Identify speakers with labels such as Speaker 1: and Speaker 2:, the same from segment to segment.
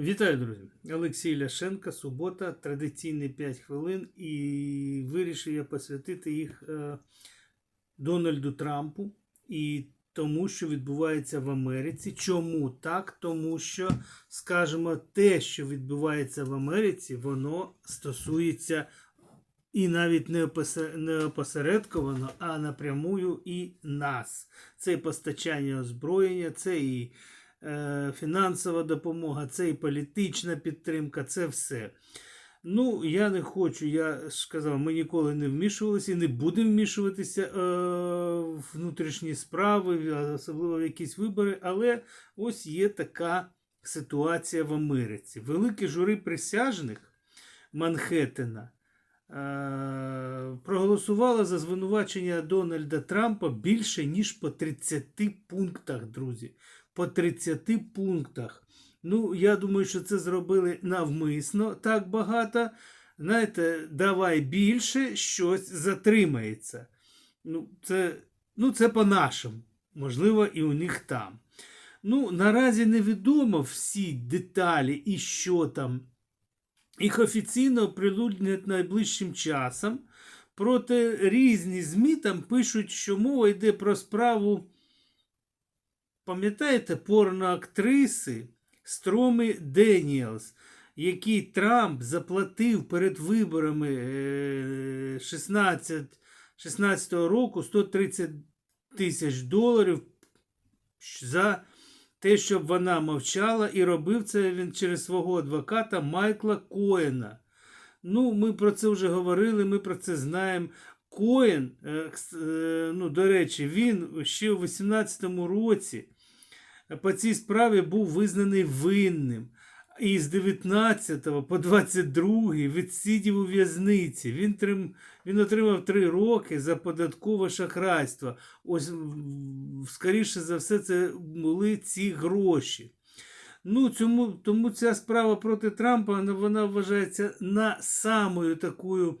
Speaker 1: Вітаю, друзі! Олексій Ляшенко, субота, традиційні 5 хвилин, і вирішив я посвятити їх е, Дональду Трампу і тому, що відбувається в Америці. Чому так? Тому що, скажімо, те, що відбувається в Америці, воно стосується і навіть не опосе- не опосередковано, а напрямую і нас. Це і постачання озброєння, це і фінансова допомога, це і політична підтримка, це все. Ну, я не хочу, я ж казав, ми ніколи не вмішувалися і не будемо вмішуватися е, в внутрішні справи, особливо в якісь вибори, але ось є така ситуація в Америці. Велике жури присяжних Манхеттена е, проголосувало за звинувачення Дональда Трампа більше, ніж по 30 пунктах, друзі. По 30 пунктах. Ну, я думаю, що це зробили навмисно так багато. Знаєте, давай більше, щось затримається. Ну, це, ну, це по-нашому. Можливо, і у них там. Ну, наразі невідомо всі деталі і що там. Їх офіційно оприлюднять найближчим часом. Проте різні ЗМІ там пишуть, що мова йде про справу, пам'ятаєте, порноактриси Строми Деніелс, який Трамп заплатив перед виборами е, 16, 16 року 130 тисяч доларів за те, щоб вона мовчала, і робив це він через свого адвоката Майкла Коена. Ну, ми про це вже говорили, ми про це знаємо. Коен, е, е, ну, до речі, він ще у 18-му році по цій справі був визнаний винним. І з 19 по 22 відсидів у в'язниці. Він, трим, він отримав 3 роки за податкове шахрайство. Ось, скоріше за все, це були ці гроші. Ну, цьому, тому ця справа проти Трампа вона, вважається на самою такою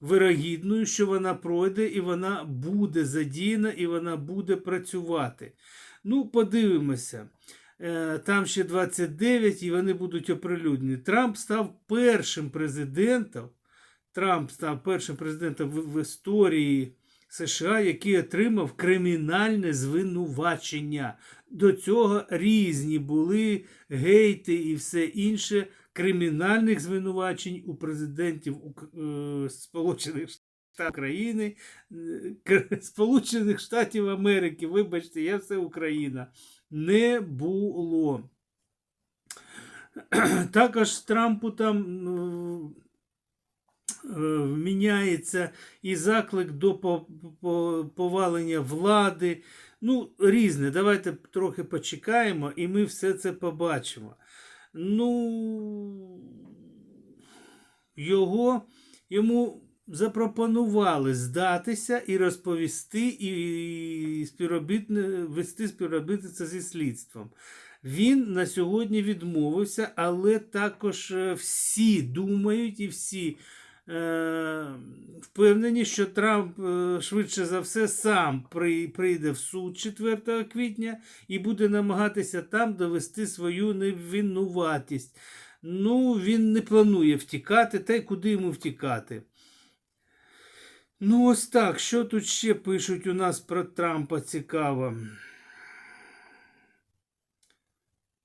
Speaker 1: вирогідною, що вона пройде і вона буде задіяна, і вона буде працювати. Ну, подивимося. Е, Там ще 29 і вони будуть оприлюднені. Трамп став першим президентом. Трамп став першим президентом в, історії США, який отримав кримінальне звинувачення. До цього різні були гейти і все інше. Кримінальних звинувачень у президентів е, Сполучених України, е, Сполучених Штатів Америки, вибачте, я все Україна, не було. Також Трампу там ну, е, міняється і заклик до по- по- повалення влади. Ну, різне. Давайте трохи почекаємо, і ми все це побачимо. Ну, його, йому запропонували здатися і розповісти, і співробітне, вести співробітництво зі слідством. Він на сьогодні відмовився, але також е, всі думають і всі е, впевнені, що Трамп е, швидше за все сам при, прийде в суд 4 квітня і буде намагатися там довести свою невинуватість. Ну, він не планує втікати, та й куди йому втікати. Ну, ось так. Що тут ще пишуть у нас про Трампа цікаво?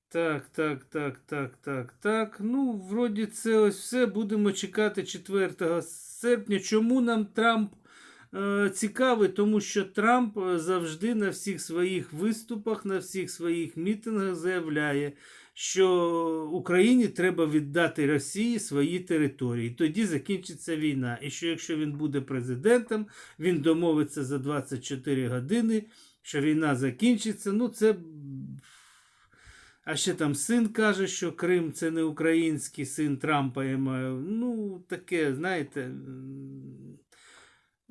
Speaker 1: Так, так, так, так, так, так. Ну, вроді це ось все. Будемо чекати 4 серпня. Чому нам Трамп цікавий? Тому що Трамп е, завжди на всіх своїх виступах, на всіх своїх мітингах заявляє, що Україні треба віддати Росії свої території. Тоді закінчиться війна. І що якщо він буде президентом, він домовиться за 24 години, що війна закінчиться. Ну, це. А ще там син каже, що Крим це не український син Трампа. Я маю. Ну, таке, знаєте,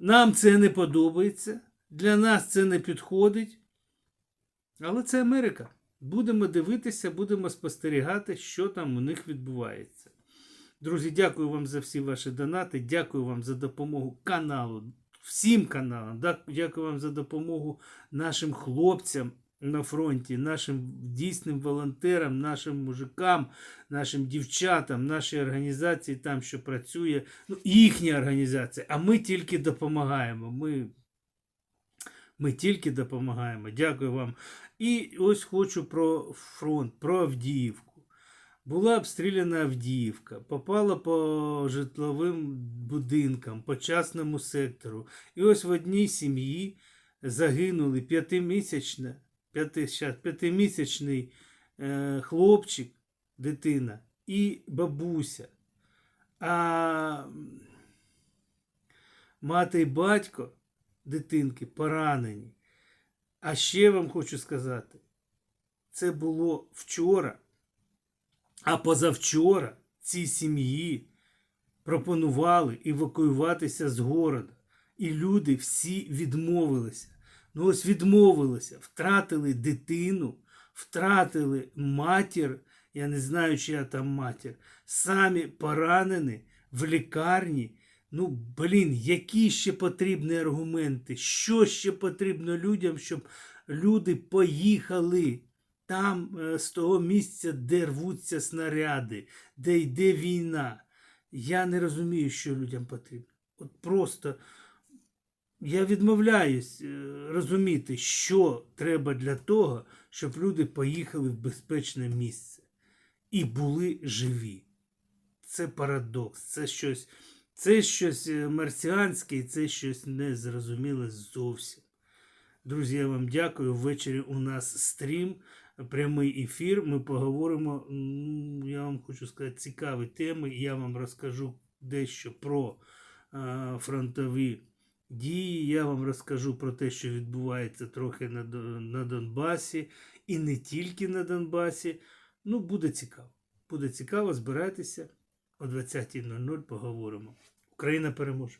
Speaker 1: нам це не подобається, для нас це не підходить. Але це Америка. Будемо дивитися, будемо спостерігати, що там у них відбувається. Друзі, дякую вам за всі ваші донати. Дякую вам за допомогу каналу, всім каналам. Дякую вам за допомогу нашим хлопцям на фронті, нашим дійсним волонтерам, нашим мужикам, нашим дівчатам, нашій організації там, що працює, ну, їхня організація, а ми тільки допомагаємо. Ми, ми тільки допомагаємо. Дякую вам. І ось хочу про фронт, про Авдіївку. Була обстріляна Авдіївка, попала по житловим будинкам, по частному сектору. І ось в одній сім'ї загинули п'ятимісячна, п'ятимісячний е, хлопчик, дитина і бабуся. А мати і батько дитинки поранені. А ще вам хочу сказати, це було вчора, а позавчора цій сім'ї пропонували евакуюватися з города. І люди всі відмовилися. Ну ось відмовилися, втратили дитину, втратили матір, я не знаю, чия там матір, самі поранені в лікарні. Ну, блін, які ще потрібні аргументи? Що ще потрібно людям, щоб люди поїхали там е, з того місця, де рвуться снаряди, де йде війна? Я не розумію, що людям потрібно. От просто я відмовляюсь е, розуміти, що треба для того, щоб люди поїхали в безпечне місце і були живі. Це парадокс, це щось, це щось е, марсіанське, і це щось незрозуміле зовсім. Друзі, я вам дякую. Ввечері у нас стрім, прямий ефір. Ми поговоримо. Я вам хочу сказати, цікаві теми. Я вам розкажу дещо про е, фронтові дії. Я вам розкажу про те, що відбувається трохи на, на Донбасі, і не тільки на Донбасі. Ну, буде цікаво. Буде цікаво, збирайтеся о 20.00 поговоримо. Україна переможе.